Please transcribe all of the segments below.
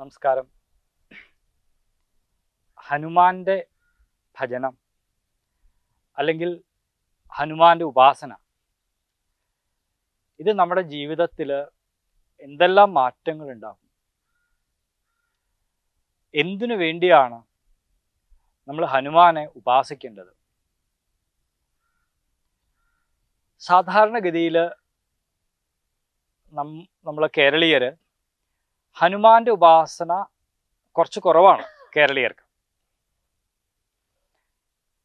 നമസ്കാരം. ഹനുമാന്റെ ഭജനം അല്ലെങ്കിൽ ഹനുമാന്റെ ഉപാസന ഇത് നമ്മുടെ ജീവിതത്തിൽ എന്തെല്ലാം മാറ്റങ്ങൾ ഉണ്ടാകും? എന്തിനു വേണ്ടിയാണ് നമ്മൾ ഹനുമാനെ ഉപാസിക്കേണ്ടത്? സാധാരണഗതിയിൽ നം നമ്മളെ കേരളീയർ ഹനുമാന്റെ ഉപാസന കുറച്ച് കുറവാണ് കേരളീയർക്ക്.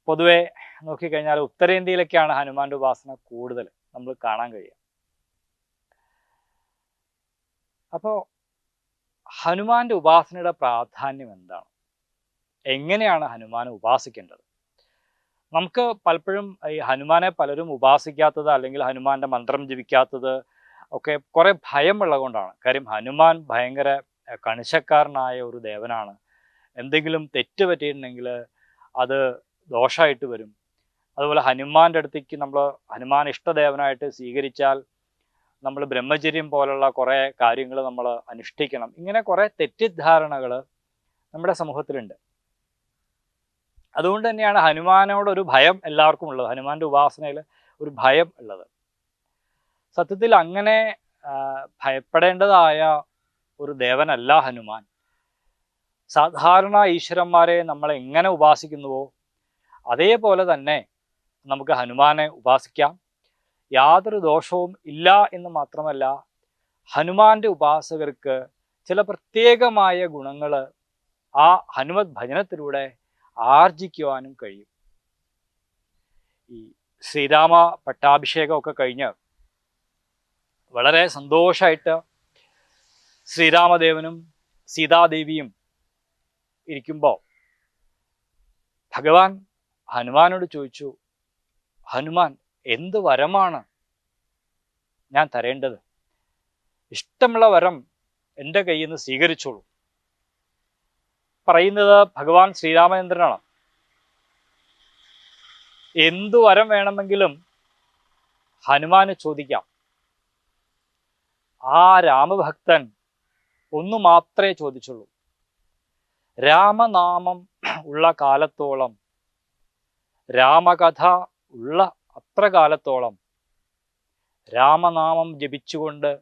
പൊതുവെ നോക്കിക്കഴിഞ്ഞാൽ ഉത്തരേന്ത്യയിലൊക്കെയാണ് ഹനുമാന്റെ ഉപാസന കൂടുതൽ നമ്മൾ കാണാൻ കഴിയുക. അപ്പോൾ ഹനുമാന്റെ ഉപാസനയുടെ പ്രാധാന്യം എന്താണ്? എങ്ങനെയാണ് ഹനുമാനെ ഉപാസിക്കേണ്ടത്? നമുക്ക് പലപ്പോഴും ഈ ഹനുമാനെ പലരും ഉപാസിക്കാത്തത് അല്ലെങ്കിൽ ഹനുമാന്റെ മന്ത്രം ജപിക്കാത്തത് ഒക്കെ കുറെ ഭയം കൊണ്ടാണ് കാര്യം ഹനുമാൻ ഭയങ്കര കണിശക്കാരനായ ഒരു ദേവനാണ്. എന്തെങ്കിലും തെറ്റ് പറ്റിയിട്ടുണ്ടെങ്കിൽ അത് ദോഷമായിട്ട് വരും. അതുപോലെ ഹനുമാന്റെ അടുത്തേക്ക് നമ്മൾ ഹനുമാൻ ഇഷ്ടദേവനായിട്ട് സ്വീകരിച്ചാൽ നമ്മൾ ബ്രഹ്മചര്യം പോലുള്ള കുറേ കാര്യങ്ങൾ നമ്മൾ അനുഷ്ഠിക്കണം. ഇങ്ങനെ കുറേ തെറ്റിദ്ധാരണകൾ നമ്മുടെ സമൂഹത്തിലുണ്ട്. അതുകൊണ്ട് തന്നെയാണ് ഹനുമാനോട് ഒരു ഭയം എല്ലാവർക്കും ഉള്ളത്. ഹനുമാന്റെ ഉപാസനയിൽ ഒരു ഭയം ഉള്ളത്. സത്യത്തിൽ അങ്ങനെ ഭയപ്പെടേണ്ടതായ ഒരു ദേവനല്ല ഹനുമാൻ. സാധാരണ ഈശ്വരന്മാരെ നമ്മൾ എങ്ങനെ ഉപാസിക്കുന്നുവോ അതേപോലെ തന്നെ നമുക്ക് ഹനുമാനെ ഉപാസിക്കാം. യാതൊരു ദോഷവും ഇല്ല എന്ന് മാത്രമല്ല ഹനുമാന്റെ ഉപാസകർക്ക് ചില പ്രത്യേകമായ ഗുണങ്ങൾ ആ ഹനുമത് ഭജനത്തിലൂടെ ആർജിക്കുവാനും കഴിയും. ഈ ശ്രീരാമ പട്ടാഭിഷേകമൊക്കെ കഴിഞ്ഞ് വളരെ സന്തോഷമായിട്ട് ശ്രീരാമദേവനും സീതാദേവിയും ഇരിക്കുമ്പോൾ ഭഗവാൻ ഹനുമാനോട് ചോദിച്ചു ഹനുമാൻ എന്ത് വരമാണ് ഞാൻ തരേണ്ടത്? ഇഷ്ടമുള്ള വരം എന്റെ കയ്യിൽ നിന്ന് സ്വീകരിച്ചോളൂ. പറയുന്നത് ഭഗവാൻ ശ്രീരാമചന്ദ്രനാണ്. എന്തു വരം വേണമെങ്കിലും ഹനുമാന് ചോദിക്കാം. ആ രാമഭക്തൻ ഒന്നു മാത്രമേ ചോദിച്ചുള്ളൂ. രാമനാമം ഉള്ള കാലത്തോളം രാമകഥ ഉള്ള അത്ര കാലത്തോളം രാമനാമം ജപിച്ചുകൊണ്ട്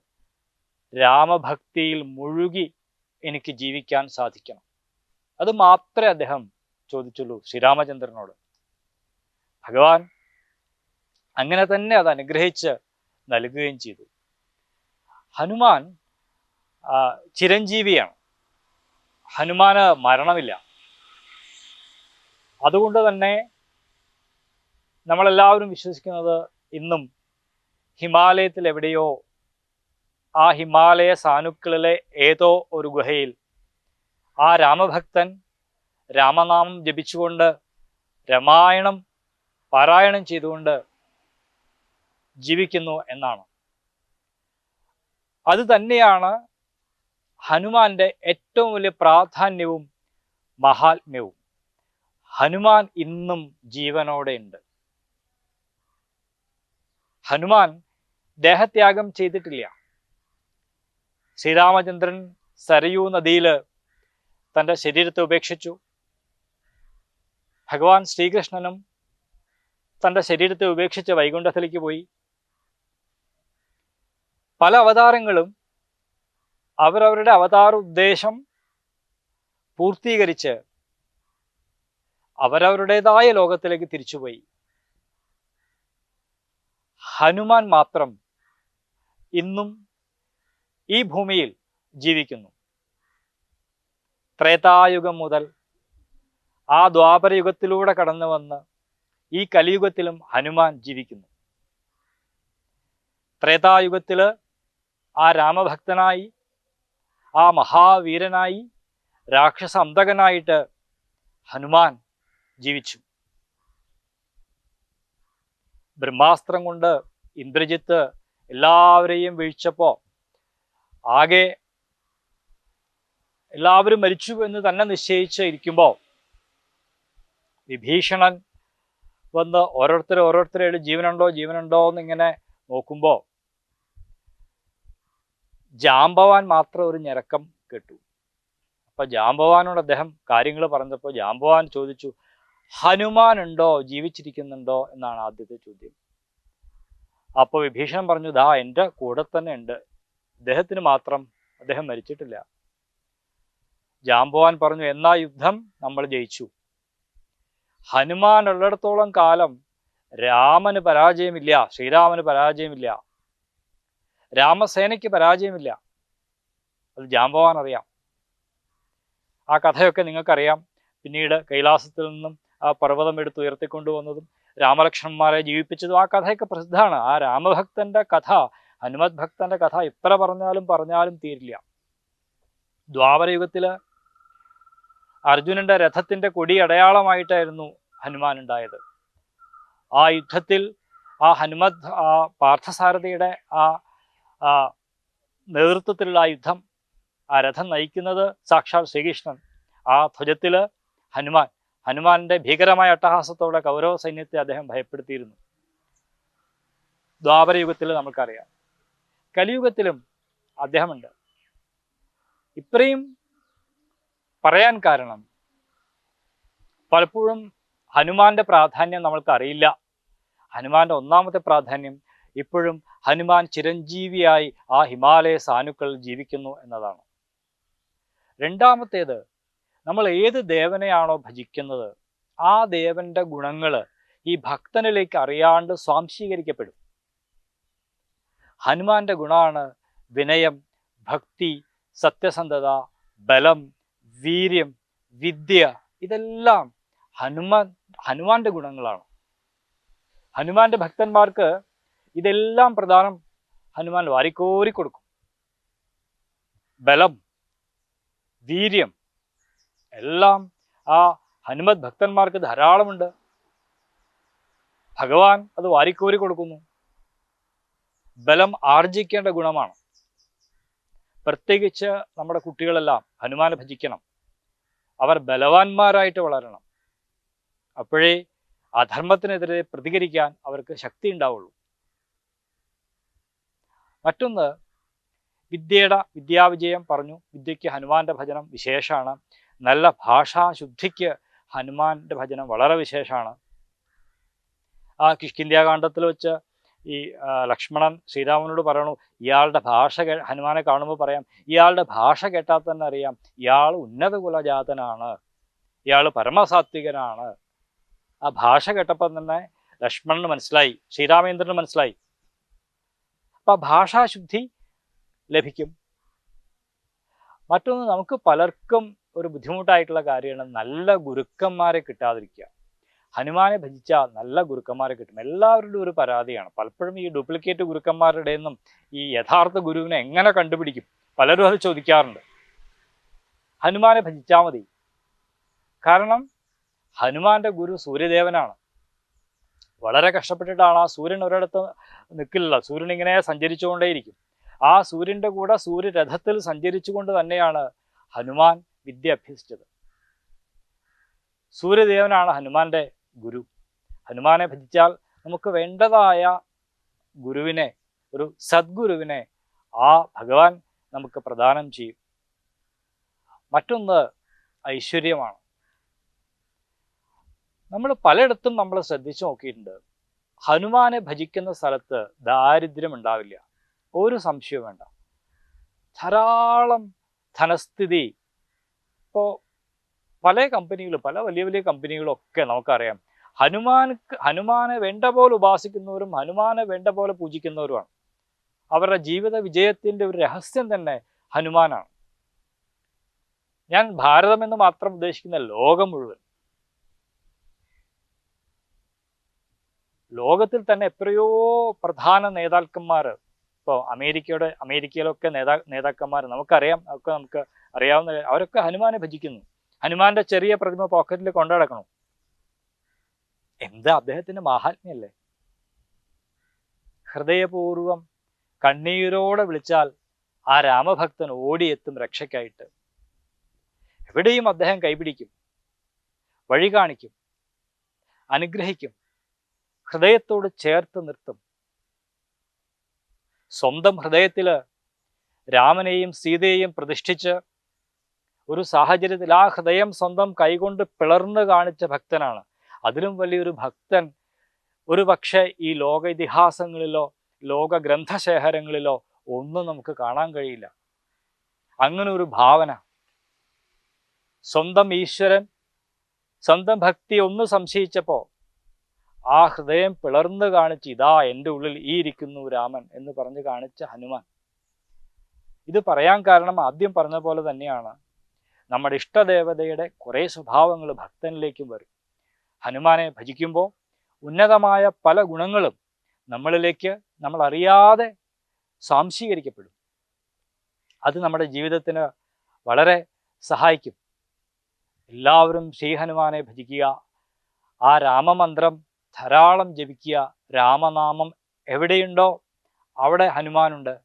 രാമഭക്തിയിൽ മുഴുകി എനിക്ക് ജീവിക്കാൻ സാധിക്കണം. അത് മാത്രമേ അദ്ദേഹം ചോദിച്ചുള്ളൂ ശ്രീരാമചന്ദ്രനോട്. ഭഗവാൻ അങ്ങനെ തന്നെ അത് അനുഗ്രഹിച്ച് നൽകുകയും ചെയ്തു. ഹനുമാൻ ചിരഞ്ജീവിയാണ്. ഹനുമാന് മരണമില്ല. അതുകൊണ്ട് തന്നെ നമ്മളെല്ലാവരും വിശ്വസിക്കുന്നത് ഇന്നും ഹിമാലയത്തിൽ എവിടെയോ ആ ഹിമാലയ സാനുക്കളിലെ ഏതോ ഒരു ഗുഹയിൽ ആ രാമഭക്തൻ രാമനാമം ജപിച്ചുകൊണ്ട് രാമായണം പാരായണം ചെയ്തുകൊണ്ട് ജീവിക്കുന്നു എന്നാണ്. അത് തന്നെയാണ് ഹനുമാന്റെ ഏറ്റവും വലിയ പ്രാധാന്യവും മഹാത്മ്യവും. ഹനുമാൻ ഇന്നും ജീവനോടെ ഉണ്ട്. ഹനുമാൻ ദേഹത്യാഗം ചെയ്തിട്ടില്ല. ശ്രീരാമചന്ദ്രൻ സരയൂ നദിയിൽ തന്റെ ശരീരത്തെ ഉപേക്ഷിച്ചു. ഭഗവാൻ ശ്രീകൃഷ്ണനും തന്റെ ശരീരത്തെ ഉപേക്ഷിച്ച് വൈകുണ്ഠത്തിലേക്ക് പോയി. പല അവതാരങ്ങളും അവരവരുടെ അവതാര ഉദ്ദേശം പൂർത്തീകരിച്ച് അവരവരുടേതായ ലോകത്തിലേക്ക് തിരിച്ചുപോയി. ഹനുമാൻ മാത്രം ഇന്നും ഈ ഭൂമിയിൽ ജീവിക്കുന്നു. ത്രേതായുഗം മുതൽ ആ ദ്വാപരയുഗത്തിലൂടെ കടന്നു വന്ന് ഈ കലിയുഗത്തിലും ഹനുമാൻ ജീവിക്കുന്നു. ത്രേതായുഗത്തിൽ ആ രാമഭക്തനായി ആ മഹാവീരനായി രാക്ഷസ അന്തകനായിട്ട് ഹനുമാൻ ജീവിച്ചു. ബ്രഹ്മാസ്ത്രം കൊണ്ട് ഇന്ദ്രജിത്ത് എല്ലാവരെയും വീഴ്ചപ്പോ ആകെ എല്ലാവരും മരിച്ചു എന്ന് തന്നെ നിശ്ചയിച്ച് ഇരിക്കുമ്പോൾ വിഭീഷണൻ വന്ന് ഓരോരുത്തർ ഓരോരുത്തരുടെ ജീവനുണ്ടോ ജീവനുണ്ടോ എന്നിങ്ങനെ നോക്കുമ്പോൾ ജാമ്പവാൻ മാത്രം ഒരു ഞരക്കം കേട്ടു. അപ്പൊ ജാംബവാനോട് അദ്ദേഹം കാര്യങ്ങൾ പറഞ്ഞപ്പോൾ ജാംബവാൻ ചോദിച്ചു ഹനുമാൻ ഉണ്ടോ ജീവിച്ചിരിക്കുന്നുണ്ടോ? എന്നാണ് ആദ്യത്തെ ചോദ്യം. അപ്പോൾ വിഭീഷണൻ പറഞ്ഞു ദാ എന്റെ കൂടെ തന്നെ ഉണ്ട്. അദ്ദേഹത്തിന് മാത്രം അദ്ദേഹം മരിച്ചിട്ടില്ല. ജാംബവാൻ പറഞ്ഞു എന്നാ യുദ്ധം? നമ്മൾ ജയിച്ചു. ഹനുമാൻ ഉള്ളിടത്തോളം കാലം രാമന് പരാജയമില്ല ശ്രീരാമന് പരാജയമില്ല. രാമസേനയ്ക്ക് പരാജയമില്ല. അത് ജാംബവാൻ അറിയാം. ആ കഥയൊക്കെ നിങ്ങൾക്കറിയാം. പിന്നീട് കൈലാസത്തിൽ നിന്നും ആ പർവതം എടുത്ത് ഉയർത്തിക്കൊണ്ടുവന്നതും രാമലക്ഷ്മണന്മാരെ ജീവിപ്പിച്ചതും ആ കഥയൊക്കെ പ്രസിദ്ധമാണ്. ആ രാമഭക്തന്റെ കഥ ഹനുമത് ഭക്തന്റെ കഥ ഇത്ര പറഞ്ഞാലും പറഞ്ഞാലും തീരില്ല. ദ്വാപരയുഗത്തിൽ അർജുനന്റെ രഥത്തിന്റെ കൊടി അടയാളമായിട്ടായിരുന്നു ഹനുമാൻ ഉണ്ടായത്. ആ യുദ്ധത്തിൽ ആ ഹനുമത് ആ പാർത്ഥസാരഥിയുടെ ആ നേതൃത്വത്തിലുള്ള യുദ്ധം ആ രഥം നയിക്കുന്നത് സാക്ഷാൽ ശ്രീകൃഷ്ണൻ. ആ ധ്വജത്തിൽ ഹനുമാൻ ഹനുമാന്റെ ഭീകരമായ അട്ടഹാസത്തോടെ കൗരവ സൈന്യത്തെ അദ്ദേഹം ഭയപ്പെടുത്തിയിരുന്നു. ദ്വാപരയുഗത്തിൽ നമുക്കറിയാം കലിയുഗത്തിലും അദ്ദേഹമുണ്ട്. ഇത്രയും പറയാൻ കാരണം പലപ്പോഴും ഹനുമാന്റെ പ്രാധാന്യം നമ്മൾക്ക് അറിയില്ല. ഹനുമാന്റെ ഒന്നാമത്തെ പ്രാധാന്യം ഇപ്പോഴും ഹനുമാൻ ചിരഞ്ജീവിയായി ആ ഹിമാലയ സാനുക്കൾ ജീവിക്കുന്നു എന്നതാണ്. രണ്ടാമത്തേത് നമ്മൾ ഏത് ദേവനെയാണോ ഭജിക്കുന്നത് ആ ദേവന്റെ ഗുണങ്ങൾ ഈ ഭക്തനിലേക്ക് അറിയാണ്ട് സ്വാംശീകരിക്കപ്പെടും. ഹനുമാന്റെ ഗുണമാണ് വിനയം ഭക്തി സത്യസന്ധത ബലം വീര്യം വിദ്യ ഇതെല്ലാം ഹനുമാൻ ഹനുമാന്റെ ഗുണങ്ങളാണ്. ഹനുമാന്റെ ഭക്തന്മാർക്ക് ഇതെല്ലാം പ്രധാനം ഹനുമാൻ വാരിക്കോരി കൊടുക്കും. ബലം വീര്യം എല്ലാം ആ ഹനുമത് ഭക്തന്മാർക്ക് ധാരാളമുണ്ട്. ഭഗവാൻ അത് വാരിക്കോരി കൊടുക്കുന്നു. ബലം ആർജിക്കേണ്ട ഗുണമാണ്. പ്രത്യേകിച്ച് നമ്മുടെ കുട്ടികളെല്ലാം ഹനുമാനെ ഭജിക്കണം. അവർ ബലവാന്മാരായിട്ട് വളരണം. അപ്പോഴേ അധർമ്മത്തിനെതിരെ പ്രതികരിക്കാൻ അവർക്ക് ശക്തി ഉണ്ടാവുള്ളൂ. മറ്റൊന്ന് വിദ്യയുടെ വിദ്യാവിജയം പറഞ്ഞു. വിദ്യയ്ക്ക് ഹനുമാന്റെ ഭജനം വിശേഷമാണ് നല്ല ഭാഷാശുദ്ധിക്ക് ഹനുമാന്റെ ഭജനം വളരെ വിശേഷമാണ് ആ കിഷ്കിന്ത്യാകാന്ഡത്തിൽ വെച്ച് ഈ ലക്ഷ്മണൻ ശ്രീരാമനോട് പറയണു ഇയാളുടെ ഭാഷ ഹനുമാനെ കാണുമ്പോൾ പറയാം. ഇയാളുടെ ഭാഷ കേട്ടാൽ തന്നെ അറിയാം. ഇയാൾ ഉന്നത കുലജാതനാണ് ഇയാൾ പരമസാത്വികനാണ്. ആ ഭാഷ കേട്ടപ്പോൾ തന്നെ ലക്ഷ്മണന് മനസ്സിലായി ശ്രീരാമേന്ദ്രന് മനസ്സിലായി. അപ്പൊ ഭാഷാശുദ്ധി ലഭിക്കും. മറ്റൊന്ന് നമുക്ക് പലർക്കും ഒരു ബുദ്ധിമുട്ടായിട്ടുള്ള കാര്യമാണ്. നല്ല ഗുരുക്കന്മാരെ കിട്ടാതിരിക്കുക. ഹനുമാനെ ഭജിച്ചാൽ നല്ല ഗുരുക്കന്മാരെ കിട്ടും. എല്ലാവരുടെയും ഒരു പരാതിയാണ്. പലപ്പോഴും ഈ ഡ്യൂപ്ലിക്കേറ്റ് ഗുരുക്കന്മാരുടെ നിന്നും ഈ യഥാർത്ഥ ഗുരുവിനെ എങ്ങനെ കണ്ടുപിടിക്കും? പലരും അത് ചോദിക്കാറുണ്ട്. ഹനുമാനെ ഭജിച്ചാൽ മതി. കാരണം ഹനുമാന്റെ ഗുരു സൂര്യദേവനാണ്. വളരെ കഷ്ടപ്പെട്ടിട്ടാണ് ആ സൂര്യൻ ഒരിടത്ത് നിൽക്കില്ല സൂര്യൻ ഇങ്ങനെ സഞ്ചരിച്ചുകൊണ്ടേയിരിക്കും. ആ സൂര്യന്റെ കൂടെ സൂര്യരഥത്തിൽ സഞ്ചരിച്ചുകൊണ്ട് തന്നെയാണ് ഹനുമാൻ വിദ്യ അഭ്യസിച്ചത്. സൂര്യദേവനാണ് ഹനുമാന്റെ ഗുരു. ഹനുമാനെ ഭജിച്ചാൽ നമുക്ക് വേണ്ടതായ ഗുരുവിനെ ഒരു സദ്ഗുരുവിനെ ആ ഭഗവാൻ നമുക്ക് പ്രദാനം ചെയ്യും. മറ്റൊന്ന് ഐശ്വര്യമാണ്. നമ്മൾ പലയിടത്തും നമ്മൾ ശ്രദ്ധിച്ചു നോക്കിയിട്ടുണ്ട്. ഹനുമാനെ ഭജിക്കുന്ന സ്ഥലത്ത് ദാരിദ്ര്യം ഉണ്ടാവില്ല. ഒരു സംശയവും വേണ്ട. ധാരാളം ധനസ്ഥിതി. ഇപ്പോൾ പല കമ്പനികളും പല വലിയ വലിയ കമ്പനികളൊക്കെ നമുക്കറിയാം. ഹനുമാൻ ഹനുമാനെ വേണ്ട പോലെ ഉപാസിക്കുന്നവരും ഹനുമാനെ വേണ്ട പോലെ പൂജിക്കുന്നവരുമാണ്. അവരുടെ ജീവിത വിജയത്തിന്റെ ഒരു രഹസ്യം തന്നെ ഹനുമാനാണ്. ഞാൻ ഭാരതം എന്ന് മാത്രം ഉദ്ദേശിക്കുന്ന ലോകം മുഴുവൻ ലോകത്തിൽ തന്നെ എത്രയോ പ്രധാന നേതാക്കന്മാർ ഇപ്പോൾ അമേരിക്കയുടെ അമേരിക്കയിലൊക്കെ നേതാ നേതാക്കന്മാർ നമുക്കറിയാം ഒക്കെ നമുക്ക് അറിയാവുന്ന അവരൊക്കെ ഹനുമാനെ ഭജിക്കുന്നു. ഹനുമാന്റെ ചെറിയ പ്രതിമ പോക്കറ്റിൽ കൊണ്ടുനടക്കണം എന്താ അദ്ദേഹത്തിന്റെ മാഹാത്മ്യല്ലേ? ഹൃദയപൂർവം കണ്ണീരോടെ വിളിച്ചാൽ ആ രാമഭക്തൻ ഓടിയെത്തും രക്ഷയ്ക്കായിട്ട്. എവിടെയും അദ്ദേഹം കൈപിടിക്കും വഴി കാണിക്കും അനുഗ്രഹിക്കും. ഹൃദയത്തോട് ചേർത്ത് നിർത്തും. സ്വന്തം ഹൃദയത്തിൽ രാമനെയും സീതയെയും പ്രതിഷ്ഠിച്ച് ഒരു സാഹചര്യത്തിൽ ആ ഹൃദയം സ്വന്തം കൈകൊണ്ട് പിളർന്ന് കാണിച്ച ഭക്തനാണ്. അതിലും വലിയൊരു ഭക്തൻ ഒരു പക്ഷേ ഈ ലോക ഇതിഹാസങ്ങളിലോ ലോക ഗ്രന്ഥശേഖരങ്ങളിലോ ഒന്നും നമുക്ക് കാണാൻ കഴിയില്ല. അങ്ങനെ ഒരു ഭാവന. സ്വന്തം ഈശ്വരൻ സ്വന്തം ഭക്തി ഒന്ന് സംശയിച്ചപ്പോൾ ആ ഹൃദയം പിളർന്ന് കാണിച്ച് ഇതാ എന്റെ ഉള്ളിൽ ഈ ഇരിക്കുന്നു രാമൻ എന്ന് പറഞ്ഞ് കാണിച്ച ഹനുമാൻ. ഇത് പറയാൻ കാരണം ആദ്യം പറഞ്ഞ പോലെ തന്നെയാണ്. നമ്മുടെ ഇഷ്ടദേവതയുടെ കുറേ സ്വഭാവങ്ങൾ ഭക്തനിലേക്കും വരും. ഹനുമാനെ ഭജിക്കുമ്പോൾ ഉന്നതമായ പല ഗുണങ്ങളും നമ്മളിലേക്ക് നമ്മൾ അറിയാതെ സ്വാംശീകരിക്കപ്പെടും. അത് നമ്മുടെ ജീവിതത്തിന് വളരെ സഹായിക്കും. എല്ലാവരും ശ്രീ ഹനുമാനെ ഭജിക്കുക. ആ രാമമന്ത്രം ധാരാളം ജപിക്കുക. രാമനാമം എവിടെയുണ്ടോ? അവിടെ ഹനുമാനുണ്ട്.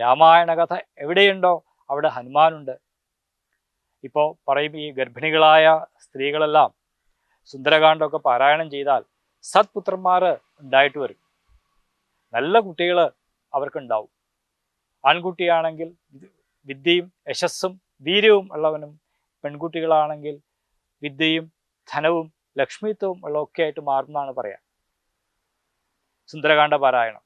രാമായണ കഥ എവിടെയുണ്ടോ? അവിടെ ഹനുമാനുണ്ട്. ഇപ്പോൾ പറയും ഈ ഗർഭിണികളായ സ്ത്രീകളെല്ലാം സുന്ദരകാന്ഡമൊക്കെ പാരായണം ചെയ്താൽ സത്പുത്രന്മാർ ഉണ്ടായിട്ട് വരും. നല്ല കുട്ടികൾ അവർക്കുണ്ടാവും. ആൺകുട്ടിയാണെങ്കിൽ വിദ്യയും യശസ്സും വീര്യവും ഉള്ളവനും പെൺകുട്ടികളാണെങ്കിൽ വിദ്യയും ധനവും ലക്ഷ്മിത്വവും ഉള്ള ഒക്കെ ആയിട്ട് മാറുന്നതാണ് പറയാം. സുന്ദരകാന്ഡ പാരായണം.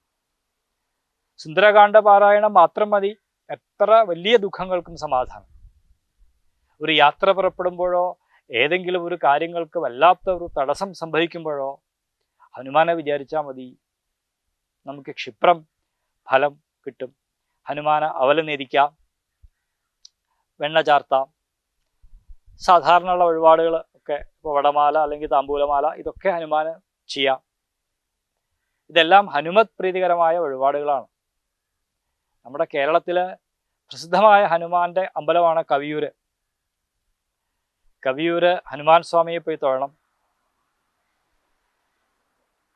സുന്ദരകാന്ഡ പാരായണം മാത്രം മതി എത്ര വലിയ ദുഃഖങ്ങൾക്കും സമാധാനം. ഒരു യാത്ര പുറപ്പെടുമ്പോഴോ ഏതെങ്കിലും ഒരു കാര്യങ്ങൾക്ക് വല്ലാത്ത ഒരു തടസ്സം സംഭവിക്കുമ്പോഴോ ഹനുമാനെ വിചാരിച്ചാൽ മതി നമുക്ക് ക്ഷിപ്രം ഫലം കിട്ടും. ഹനുമാനെ അവല നേദിക്കാം വെണ്ണ ചാർത്താം സാധാരണയുള്ള വഴിപാടുകൾ ഒക്കെ ഇപ്പോൾ വടമാല അല്ലെങ്കിൽ താമ്പൂലമാല ഇതൊക്കെ ഹനുമാന് ചെയ്യാം. ഇതെല്ലാം ഹനുമത് പ്രീതികരമായ വഴിപാടുകളാണ്. നമ്മുടെ കേരളത്തിലെ പ്രസിദ്ധമായ ഹനുമാന്റെ അമ്പലമാണ് കവിയൂര്. കവിയൂര് ഹനുമാൻ സ്വാമിയെ പോയി തൊഴണം.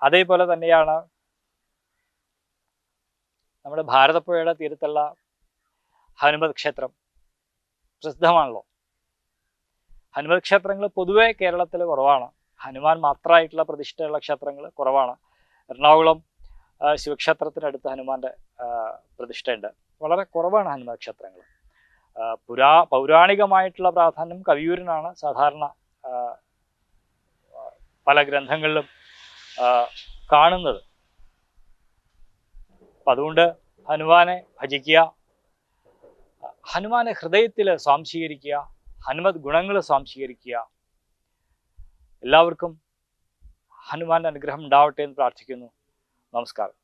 അതേപോലെ തന്നെയാണ് നമ്മുടെ ഭാരതപ്പുഴയുടെ തീരത്തുള്ള ഹനുമത് ക്ഷേത്രം. പ്രസിദ്ധമാണല്ലോ. ഹനുമത് ക്ഷേത്രങ്ങൾ പൊതുവേ കേരളത്തിൽ കുറവാണ്. ഹനുമാൻ മാത്രമായിട്ടുള്ള പ്രതിഷ്ഠയുള്ള ക്ഷേത്രങ്ങൾ കുറവാണ്. എറണാകുളം ശിവക്ഷേത്രത്തിനടുത്ത് ഹനുമാന്റെ പ്രതിഷ്ഠയുണ്ട്. വളരെ കുറവാണ് ഹനുമാൻ ക്ഷേത്രങ്ങൾ പുരാ പൗരാണികമായിട്ടുള്ള പ്രാധാന്യം കവിയൂരിനാണ്. സാധാരണ പല ഗ്രന്ഥങ്ങളിലും കാണുന്നത്. അതുകൊണ്ട് ഹനുമാനെ ഭജിക്കുക ഹനുമാനെ ഹൃദയത്തിൽ സ്വാംശീകരിക്കുക ഹനുമത് ഗുണങ്ങൾ സ്വാംശീകരിക്കുക. എല്ലാവർക്കും ഹനുമാന്റെ അനുഗ്രഹം ഉണ്ടാവട്ടെ എന്ന് പ്രാർത്ഥിക്കുന്നു. നമസ്കാരം.